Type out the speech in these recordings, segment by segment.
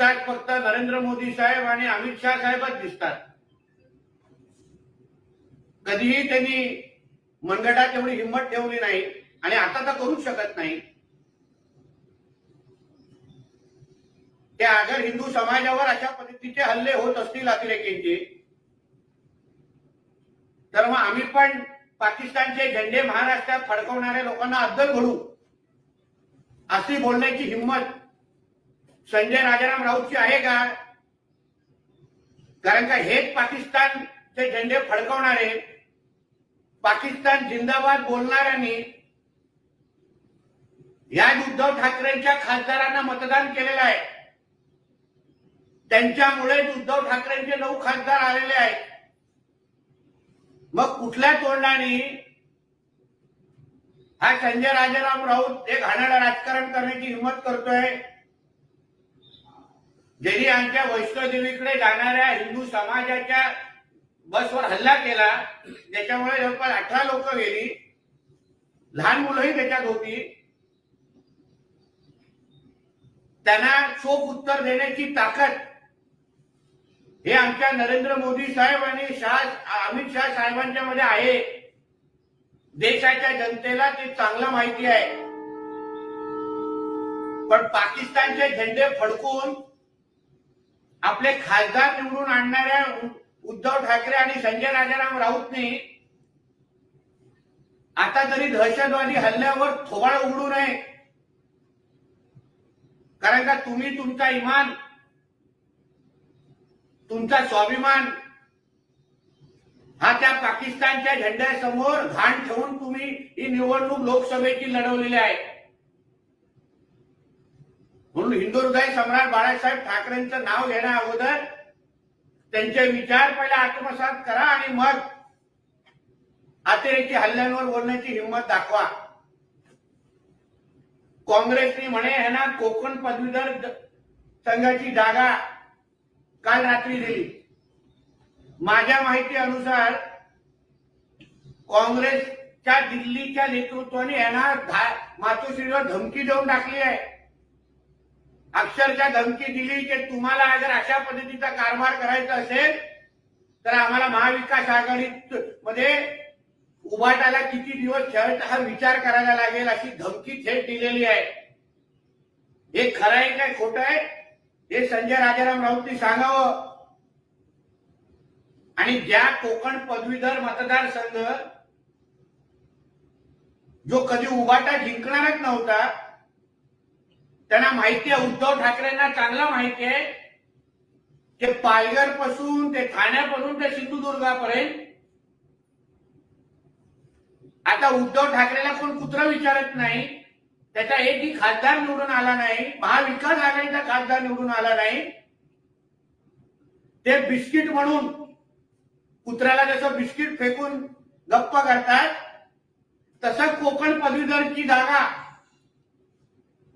दिसतात फक्त नरेंद्र मोदी साहेब आणि अमित शहा साहेबच दिसतात. कधीही त्यांनी मनगटात एवढी हिंमत ठेवली नाही आणि आता तर करूच शकत नाही. ते अगर हिंदू समाजावर अशा पद्धतीचे हल्ले होत असतील अतिरेकींचे. तर मग आम्ही पण पाकिस्तानचे झेंडे महाराष्ट्रात फडकवणाऱ्या लोकांना अद्दल घडू अशी बोलण्याची हिंमत संजय राजाराम राऊतची आहे का? कारण का हेच पाकिस्तानचे झेंडे फडकवणारे पाकिस्तान जिंदाबाद बोलणाऱ्यांनी या उद्धव ठाकरेंच्या खासदारांना मतदान केलेलं आहे. त्यांच्यामुळेच उद्धव ठाकरेंचे नऊ खासदार आलेले आहेत. मग कुठल्या तोंडाने हा संजय राजाराम राऊत एक घाणेरडं राजकारण करण्याची हिंमत करतोय? ज्यांनी आमच्या वैष्णोदेवीकडे जाणाऱ्या हिंदू समाजाच्या बसवर हल्ला केला. त्याच्यामुळे जवळपास अठरा लोक गेली. लहान मुलंही त्याच्यात होती. त्यांना चोख उत्तर देण्याची ताकद हे आमच्या नरेंद्र मोदी साहेब आणि शाह अमित शाह साहेबांच्या मध्ये आहे. देशाच्या जनतेला ते चांगलं माहिती आहे. पण पाकिस्तानचे झेंडे फडकून आपले खासदार निवडून आणणाऱ्या उद्धव ठाकरे आणि संजय राजाराम राऊतने आता तरी दहशतवादी हल्ल्यावर थोबाळ उघडू नये कारण का तुम्ही तुमचा इमान तुमचा स्वाभिमान हा त्या पाकिस्तानच्या झेंड्यासमोर घाण ठेवून तुम्ही ही निवडणूक लोकसभेची लढवलेली आहे. म्हणून हिंदू हृदय सम्राट बाळासाहेब ठाकरेंचं नाव घेण्या अगोदर त्यांचे विचार पहिला आत्मसात करा आणि मग अतिरेकी हल्ल्यांवर बोलण्याची हिंमत दाखवा. काँग्रेसने म्हणे ह्यांना कोकण पदवीधर संघाची जागा काल रात्री दिली. माझ्या माहिती अनुसार काँग्रेसच्या दिल्लीच्या नेतृत्वाने यांना मातोश्रीवर धमकी देऊन टाकली आहे. अक्षरशः धमकी दिली की तुम्हाला जर अशा पद्धतीचा कारभार करायचा असेल तर आम्हाला महाविकास आघाडीत मध्ये उभाटायला किती दिवस खेळत हा विचार करायला लागेल अशी धमकी थेट दिलेली आहे. हे खरं आहे काय खोटं आहे? हे संजय राजाराम राऊतनी सांगावं. आणि ज्या कोकण पदवीधर मतदारसंघ जो कधी उभाटा जिंकणारच नव्हता त्यांना माहिती आहे उद्धव ठाकरेंना चांगलं माहिती आहे ते पालघरपासून ते ठाण्यापासून ते सिंधुदुर्गापर्यंत. आता उद्धव ठाकरेला कोण कुत्र विचारत नाही त्याचा एकही खासदार निवडून आला नाही महाविकास आघाडीचा खासदार निवडून आला नाही. ते बिस्किट म्हणून कुत्र्याला जसं बिस्किट फेकून गप्प करतात तसं कोकण पदवीधरची जागा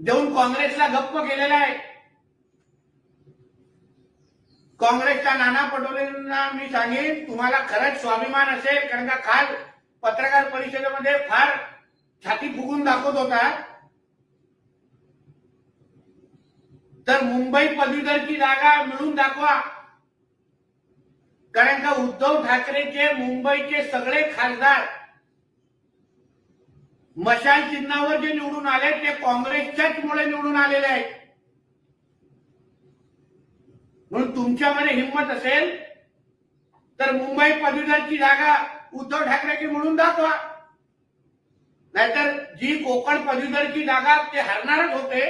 देऊन काँग्रेसला गप्प केलेला आहे. काँग्रेसच्या नाना पटोलेंना मी सांगेन तुम्हाला खरंच स्वाभिमान असेल कारण का काल पत्रकार परिषदेमध्ये फार छाती फुगून दाखवत होता. तर मुंबई पदवीधरची जागा मिळून दाखवा. कारण का उद्धव ठाकरेचे मुंबईचे सगळे खासदार मशाल चिन्हावर जे निवडून आले ते काँग्रेसच्याच मुळे निवडून आलेले आहेत. म्हणून तुमच्यामध्ये हिंमत असेल तर मुंबई पदवीधरची जागा उद्धव ठाकरेची म्हणून दाखवा. नाहीतर जी कोकण पदवीधरची जागा ते हरणारच होते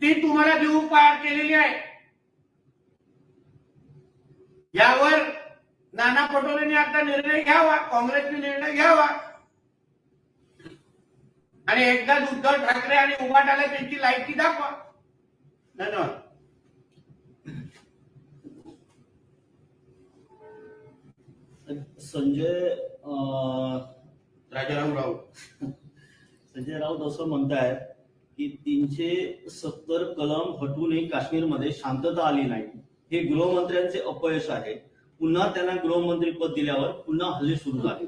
ती तुम्हाला देऊ पार केलेली आहे. यावर नाना पटोलेंनी आता निर्णय घ्यावा काँग्रेसने निर्णय घ्यावा. आणि एकदाच उद्धव ठाकरे आणि उभाटाला त्यांची लायकी दाखवा. धन्यवाद. संजय राजाराम राऊत. संजय राऊत असं म्हणतायत की तीनशे सत्तर कलम हटूनही काश्मीरमध्ये शांतता आली नाही. हे गृहमंत्र्यांचे अपयश आहे. पुन्हा त्यांना गृहमंत्री पद दिल्यावर पुन्हा हल्ले सुरू झाले.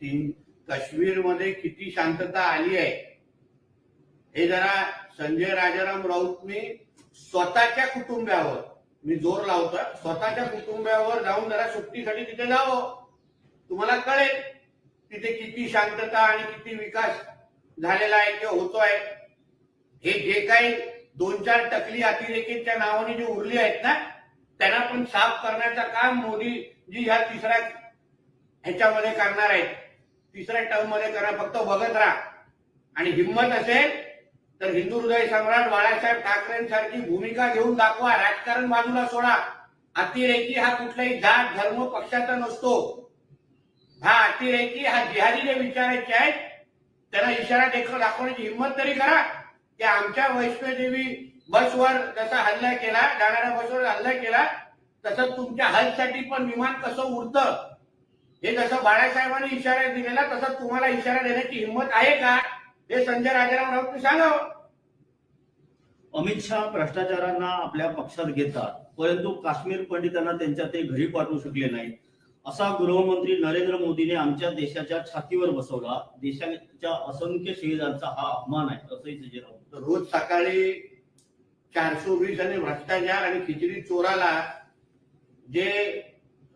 तीन काश्मीरमध्ये किती शांतता आली आहे? हे जरा संजय राजाराम राऊतने स्वतःच्या कुटुंबावर मी जोर लावतो स्वतःच्या कुटुंबावर जाऊन जरा सुट्टीसाठी तिथे जावं. तुम्हाला कळेल तिथे किती शांतता आणि किती विकास झालेला आहे किंवा होतोय. हे जे काही दोन चार टकली अतिरेकीच्या नावाने जे उरली आहेत ना त्यांना पण साफ करण्याचं काम मोदीजी ह्या तिसऱ्या ह्याच्यामध्ये करणार आहेत. तिसऱ्या टर्ममध्ये करा फक्त बघत राहा. आणि हिंमत असेल तर हिंदू हृदय सम्राट बाळासाहेब ठाकरेंसारखी भूमिका घेऊन दाखवा राजकारण बाजूला सोडा. अतिरेकी हा कुठलाही जात धर्म पक्षाचा नसतो. हा अतिरेकी हा जिहादी जे विचारायचे आहेत त्यांना इशारा देखील दाखवण्याची हिंमत तरी करा. की आमच्या वैष्णोदेवी बसवर जसा हल्ला केला जाणाऱ्या बसवर हल्ला केला तसं तुमच्या हजसाठी पण विमान कसं उडतं? हे जसं बाळासाहेबांनी इशारा दिलेला तसं तुम्हाला इशारा देण्याची हिंमत आहे का? हे संजय राजाराम राऊत सांगावं अमित शहा भ्रष्टाचारांना आपल्या पक्षात घेतात परंतु काश्मीर पंडितांना त्यांच्या ते घरी पाठवू शकले नाही असा गृहमंत्री नरेंद्र मोदीने आमच्या देशाच्या छातीवर बसवला. देशाच्या असंख्य शहीदांचा हा अपमान आहे असंही संजय राऊत तर रोज सकाळी चारशे वीस आणि भ्रष्टाचार आणि खिचडी चोराला जे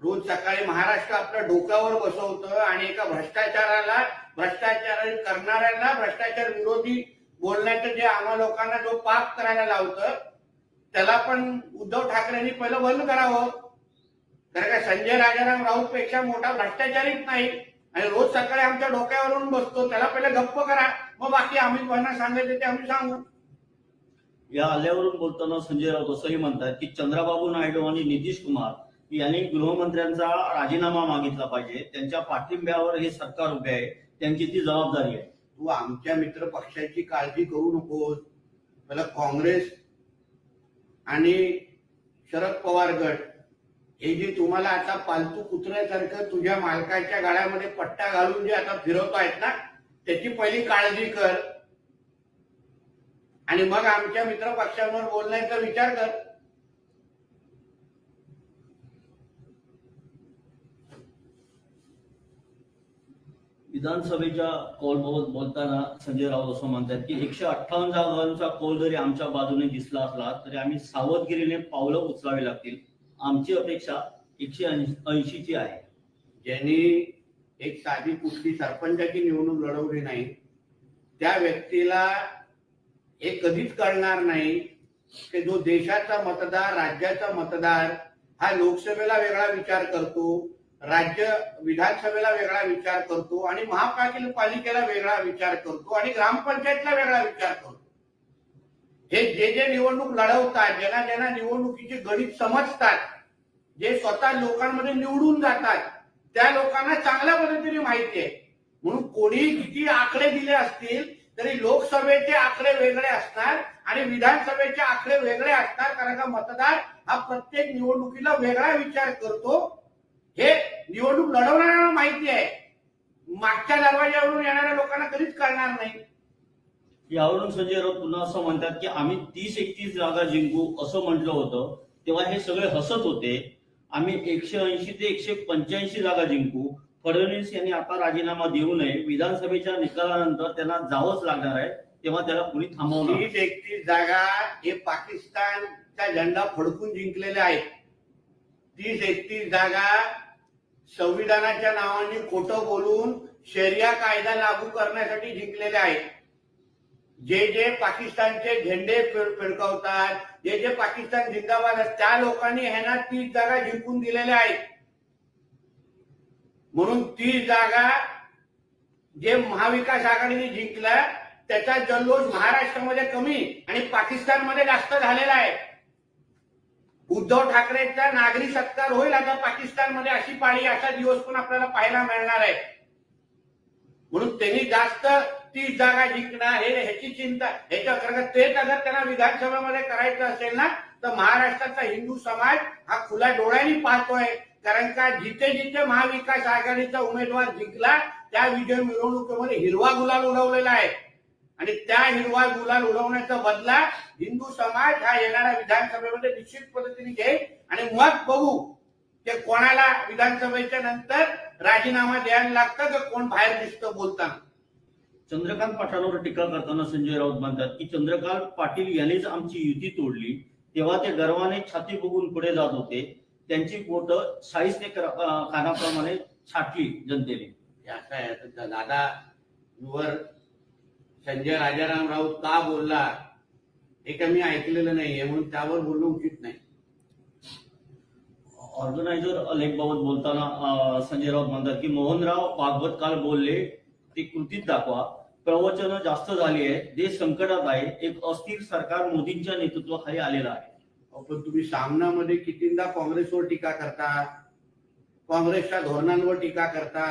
रोज सकाळी महाराष्ट्र आपल्या डोक्यावर बसवतं आणि एका भ्रष्टाचाराला भ्रष्टाचार करणाऱ्यांना भ्रष्टाचार विरोधी बोलण्याचं जे आम्हा लोकांना जो पाप करायला लावतं त्याला पण उद्धव ठाकरेंनी पहिलं बंद करावं. कारण का संजय राजाराम राऊत पेक्षा मोठा भ्रष्टाचारीच नाही. आणि रोज सकाळी आमच्या डोक्यावरून बसतो त्याला पहिले गप्प करा. मग बाकी अमित भाईंना सांगायचं ते आम्ही सांगू. या आल्यावरून बोलताना संजय राऊत असंही म्हणतात की चंद्राबाबू नायडू आणि नितीश कुमार यांनी गृहमंत्र्यांचा राजीनामा मागितला पाहिजे. त्यांच्या पाठिंब्यावर हे सरकार उभे आहे. त्यांची ती जबाबदारी आहे. तू आमच्या मित्र पक्षाची काळजी करू नकोस. मला काँग्रेस आणि शरद पवार गट हे जे तुम्हाला आता पालतू कुत्र्यासारखं तुझ्या मालकाच्या गाड्यामध्ये पट्टा घालून जे आता फिरवतायत ना त्याची पहिली काळजी कर. आणि मग आमच्या मित्र पक्षांवर बोलण्याचा विचार कर. विधानसभेच्या कॉलबाबत बोलताना संजय राऊत असं म्हणतात की एकशे अठ्ठावन्न जागांचा कॉल जरी आमच्या बाजूने दिसला असला तरी आम्ही सावधगिरीने पावलं उचलावी लागतील. आमची अपेक्षा एकशे ऐंशीची आहे. ज्यांनी एक साधी कुठली सरपंचाची निवडणूक लढवली नाही त्या व्यक्तीला हे कधीच कळणार नाही की जो देशाचा मतदार राज्याचा मतदार हा लोकसभेला वेगळा विचार करतो राज्य विधानसभेला वेगळा विचार करतो आणि महापालिकेला वेगळा विचार करतो आणि ग्रामपंचायतला वेगळा विचार करतो. हे जे जे निवडणूक लढवतात ज्यांना ज्यांना निवडणुकीचे गणित समजतात जे स्वतः लोकांमध्ये निवडून जातात त्या लोकांना चांगल्या पद्धतीने माहिती आहे. म्हणून कोणी किती आकडे दिले असतील तरी लोकसभेचे आकडे वेगळे असणार आणि विधानसभेचे आकडे वेगळे असणार कारण का मतदार हा प्रत्येक निवडणुकीला वेगळा विचार करतो. हे निवडणूक लढवणाऱ्यांना माहिती आहे. मागच्या दरवाज्यावरून येणाऱ्या लोकांना कधीच कळणार नाही. यावरून संजय राऊत पुन्हा असं म्हणतात की आम्ही तीस एकतीस जागा जिंकू असं म्हटलं होतं. तेव्हा हे सगळे हसत होते. आम्ही एकशे ऐंशी ते एकशे पंच्याऐंशी जागा जिंकू. फडणवीस यांनी आता राजीनामा देऊ नये. विधानसभेच्या निकालानंतर त्यांना जावंच लागणार आहे. तेव्हा त्याला कुणी थांबवणार तीस एकतीस जागा हे पाकिस्तानचा झेंडा फडकून जिंकलेल्या आहेत. तीस एकतीस जागा संविधानाच्या नावाने खोटं बोलून शरिया कायदा लागू करण्यासाठी जिंकलेले आहेत. जे जे पाकिस्तानचे झेंडे फिर- फिरकवतात जे जे पाकिस्तान जिंदाबाद त्या लोकांनी ह्यांना तीस जागा जिंकून दिलेल्या आहेत. म्हणून तीस जागा जे महाविकास आघाडीने जिंकला त्याचा जल्लोष महाराष्ट्रामध्ये कमी आणि पाकिस्तानमध्ये जास्त झालेला आहे. उद्धव ठाकरेंचा नागरी सत्कार होईल आता पाकिस्तानमध्ये अशी पाळी असा दिवस पण आपल्याला पाहायला मिळणार आहे. म्हणून त्यांनी जास्त तीस जागा जिंकणार हे ह्याची चिंता ह्याच्या कारण तेच अगर त्यांना विधानसभेमध्ये करायचं असेल ना तर महाराष्ट्राचा हिंदू समाज हा खुला डोळ्यांनी पाहतोय. कारण का जिथे जिथे महाविकास आघाडीचा उमेदवार जिंकला त्या विजय मिरवणुकीमध्ये हिरवा गुलाल उडवलेला आहे. आणि त्या हिरवा गुलाल उडवण्याचा बदला हिंदू समाज हा येणाऱ्या विधानसभेमध्ये निश्चित पद्धतीने घेईल. आणि मग बघू ते कोणाला विधानसभेच्या नंतर राजीनामा द्यायला लागतं का कोण बाहेर दिसतं बोलताना. चंद्रकांत पाटलांवर टीका करताना संजय राऊत म्हणतात की चंद्रकांत पाटील यांनीच आमची युती तोडली. तेव्हा ते गर्वाने छाती बघून पुढे जात होते. त्यांची पोट शाहीस्ते खानाप्रमाणे छाटली जनतेने. दादा वर संजय राजाराम राऊत का बोलला हे का मी ऐकलेलं नाहीये म्हणून त्यावर बोलणं उचित नाही. ऑर्गनायझर लेखबाबत बोलताना संजय राऊत म्हणतात की मोहनराव भागवत काल बोलले ते कृतीत दाखवा. प्रवचनं जास्त झाली आहे देश संकटात आहे एक अस्थिर सरकार मोदींच्या नेतृत्वाखाली आलेलं आहे. पण तुम्ही सामनामध्ये कितींदा काँग्रेसवर टीका करता? काँग्रेसच्या धोरणांवर टीका करता?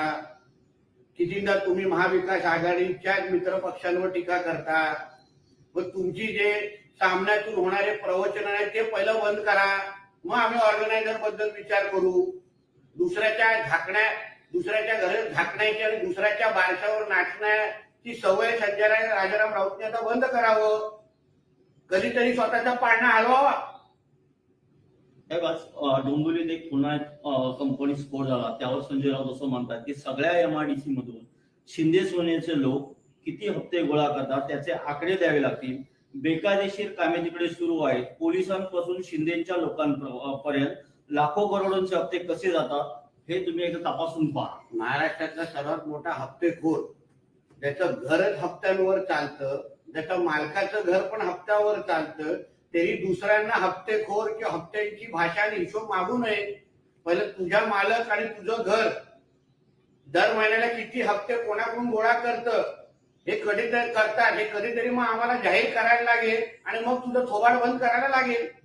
कितींदा तुम्ही महाविकास आघाडीच्या मित्र पक्षांवर टीका करता? मग तुमची जे सामन्यातून होणारे प्रवचन आहे ते पहिलं बंद करा. मग आम्ही ऑर्गनायझरबद्दल विचार करू. दुसऱ्याच्या झाकण्या दुसऱ्याच्या घरात झाकण्याची आणि दुसऱ्याच्या बारशावर नाचण्याची सवय संजय राजाराम राऊतने आता बंद करावं. कधीतरी स्वतःचा पाळणा हलवावा. डोंबिवलीत एक पुन्हा कंपनी स्फोट झाला. त्यावर संजय राऊत असं म्हणतात की सगळ्या एमआयडीसी मधून शिंदे सोनेचे लोक किती हप्ते गोळा करतात त्याचे आकडे द्यावे लागतील. बेकायदेशीर कामे तिकडे सुरू आहेत. पोलिसांपासून शिंदेच्या लोकांपर्यंत लाखो करोडोंचे हप्ते कसे जातात हे तुम्ही एकदा तपासून पहा. महाराष्ट्रातला सर्वात मोठा हप्तेखोर ज्याचं घरच हप्त्यांवर चालतं ज्याचं मालकाचं घर पण हप्त्यावर चालतं तरी दुसऱ्यांना हप्तेखोर किंवा हप्त्यांची भाषा आणि हिशोब मागू नये. पहिले तुझ्या मालक आणि तुझं घर. दर महिन्याला किती हप्ते कोणाकडून गोळा करतं? हे कधीतरी करतात. हे कधीतरी मग आम्हाला जाहीर करायला लागेल आणि मग तुझं थोबाड बंद करायला लागेल.